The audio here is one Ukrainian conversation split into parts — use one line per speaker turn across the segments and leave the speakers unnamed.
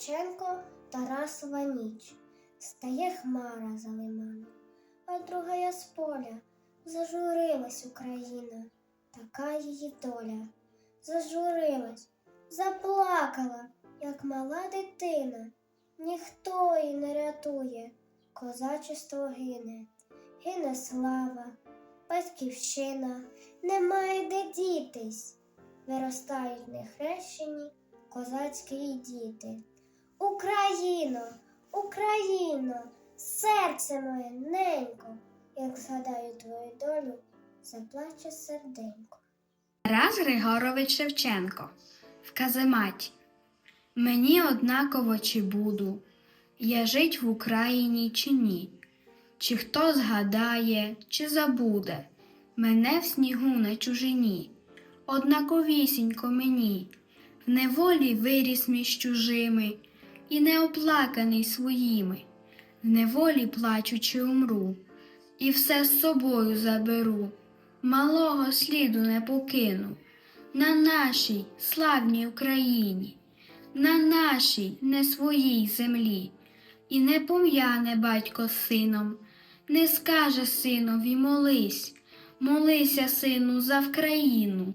Шевченко Тарасова ніч. Стає хмара за лиманом, а другая з поля зажурилась Україна, така її доля. Зажурилась, заплакала, як мала дитина. Ніхто її не рятує, козачество гине, гине слава, батьківщина, немає де дітись. Виростають нехрещені козацькі діти. Україно, Україно, серце моє ненько, як згадаю твою долю, заплаче серденько.
Тарас Григорович Шевченко в казематі. Мені однаково чи буду я жить в Україні чи ні, чи хто згадає, чи забуде мене в снігу на чужині, однаковісінько мені, в неволі виріс між чужими і неоплаканий своїми, в неволі плачучи умру, і все з собою заберу. Малого сліду не покину. На нашій славній Україні, на нашій не своїй землі, і не пом'яне батько з сином, не скаже синові молись, молися, сину, за Вкраїну,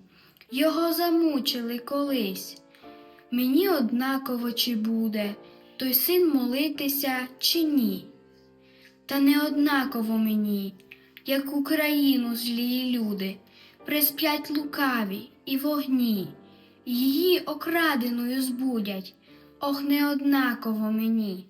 його замучили колись. Мені однаково чи буде той син молитися чи ні. Та не однаково мені, як Україну злії люди, присп'ять лукаві і вогні, її окраденою збудять, ох, не однаково мені.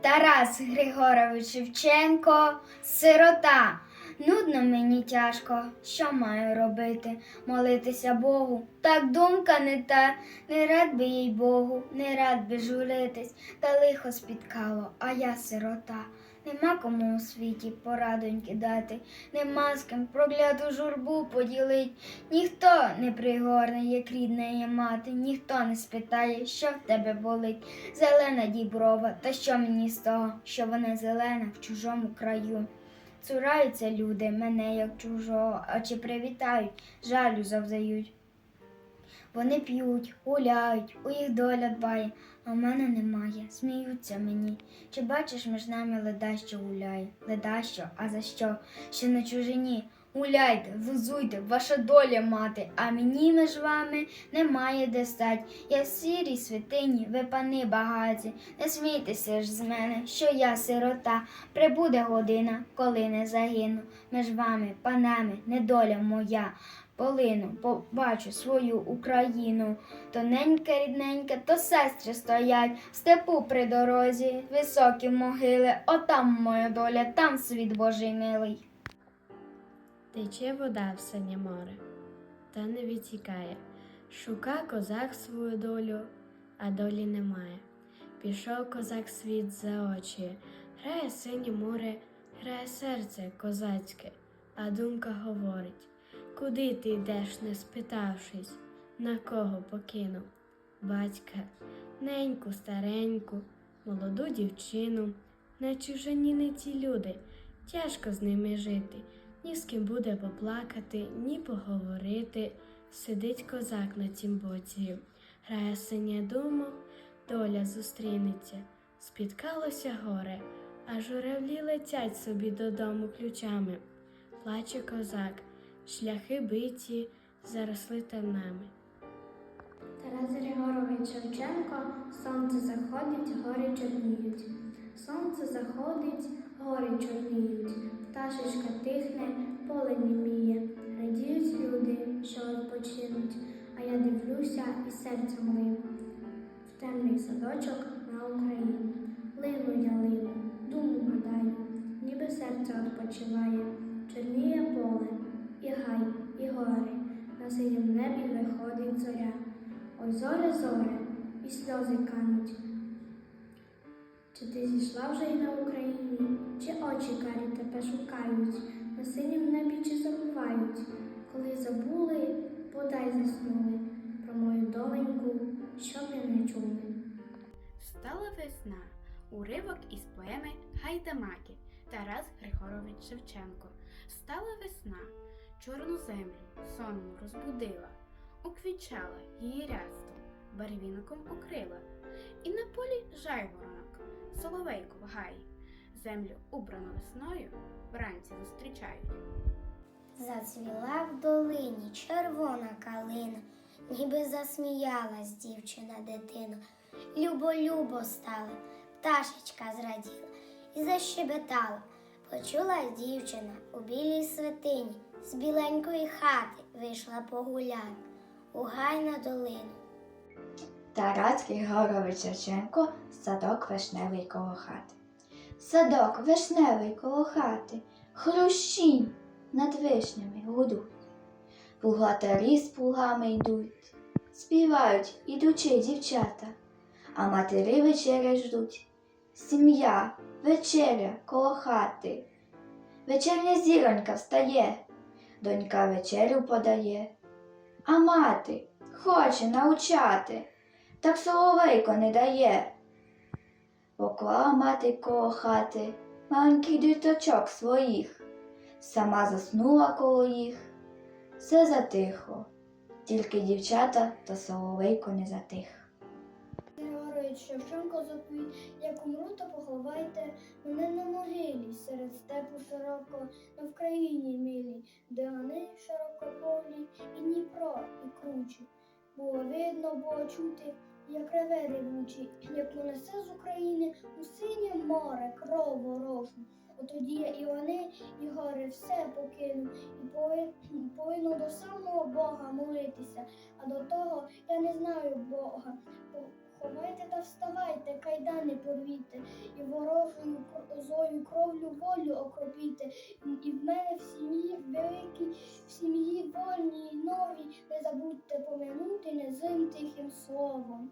Тарас Григорович Шевченко, сирота. Нудно мені тяжко, що маю робити? Молитися Богу. Так думка не та, не рад би їй Богу, не рад би журитись, та лихо спіткало, а я сирота. Нема кому у світі порадоньки дати, нема з ким прокляту журбу поділить. Ніхто не пригорне, як рідна мати, ніхто не спитає, що в тебе болить. Зелена діброва, та що мені з того, що вона зелена в чужому краю. Цураються люди мене як чужого, а чи привітають, жалю завдають. Вони п'ють, гуляють, у їх доля дбає, а в мене немає, сміються мені. Чи бачиш між нами леда, що гуляє? Леда що, а за що? Що на чужині? Гуляйте, глузуйте, ваша доля мати, а мені між вами немає де стать. Я сірій святині, ви пани багаті, не смійтеся ж з мене, що я сирота. Прибуде година, коли не загину. Між вами, панами, недоля моя. Полину, побачу свою Україну. Тоненька, рідненька, то сестри стоять в степу при дорозі, високі могили, отам моя доля, там світ Божий милий.
Тече вода в синє море, та не відтікає. Шука козак свою долю, а долі немає. Пішов козак світ за очі, грає синє море, грає серце козацьке, а думка говорить, куди ти йдеш, не спитавшись, на кого покинув? Батька, неньку, стареньку, молоду дівчину, на чужині не ті люди, тяжко з ними жити. Ні з ким буде поплакати, ні поговорити. Сидить козак на тім боці, грає синя думок, доля зустрінеться. Спіткалося горе, а журавлі летять собі додому ключами. Плаче козак, шляхи биті, заросли тернами.
Тарас Григорович Шевченко Сонце заходить, гори чорніють. Сонце заходить, гори чорніють. Пташечка тихне, поле німіє. Радіють люди, що відпочинуть. А я дивлюся і серцем лину. В темний садочок на Україні. Лину я лину, думу гадаю, ніби серце відпочиває. Чорніє поле, і гай, і гори. На синім небі виходить зоря. Ой, зоре, зоре, і сльози кануть. Чи ти зійшла вже й на Україні, чи очі карі тебе шукають, на синім небі чи забувають, коли забули, подай заснули про мою доленьку, щоб я не чули.
Стала весна. Уривок із поеми Гайдамаки Тарас Григорович Шевченко. Стала весна, чорну землю сонну розбудила, уквічала її рястом,
барвінком укрила, і на полі жайворонок, соловейко в гаї, землю убрану весною вранці зустрічають.
Зацвіла в долині червона калина, ніби засміялась дівчина дитина. Любо-любо стала, пташечка зраділа і защебетала. Почула дівчина у білій святині, з біленької хати вийшла погуляти у гай на долину.
Тарас Григорович Шевченко Садок вишневий коло хати. Садок вишневий коло хати, хрущі над вишнями гудуть. Плугатарі з плугами йдуть, співають ідучи дівчата, а матері вечеря ждуть. Сім'я, вечеря коло хати. Вечерня зіронька встає, донька вечерю подає, а мати хоче научати так соловейко не дає. Поклала мати коло хати маленький діточок своїх, сама заснула коло їх. Все затихло, тільки дівчата та соловейко не затих.
Григорович Шевченко заповідь, як умру, то поховайте мене на могилі, серед степу широко, на Вкраїні милій, де вони широкополі, і Дніпро, і кручі. Було видно, було чути, як реве ревучий, як понесе з України у синє море кров ворожу. Отоді я і вони, і гори все покину, і повинно до самого Бога молитися, а до того я не знаю Бога. Ховайте та вставайте, кайдани порвіте, і ворожою зою кровлю волю окропіте, і в мене в сім'ї великій, в сім'ї вольній новій, не забудьте помянути злим тихим словом.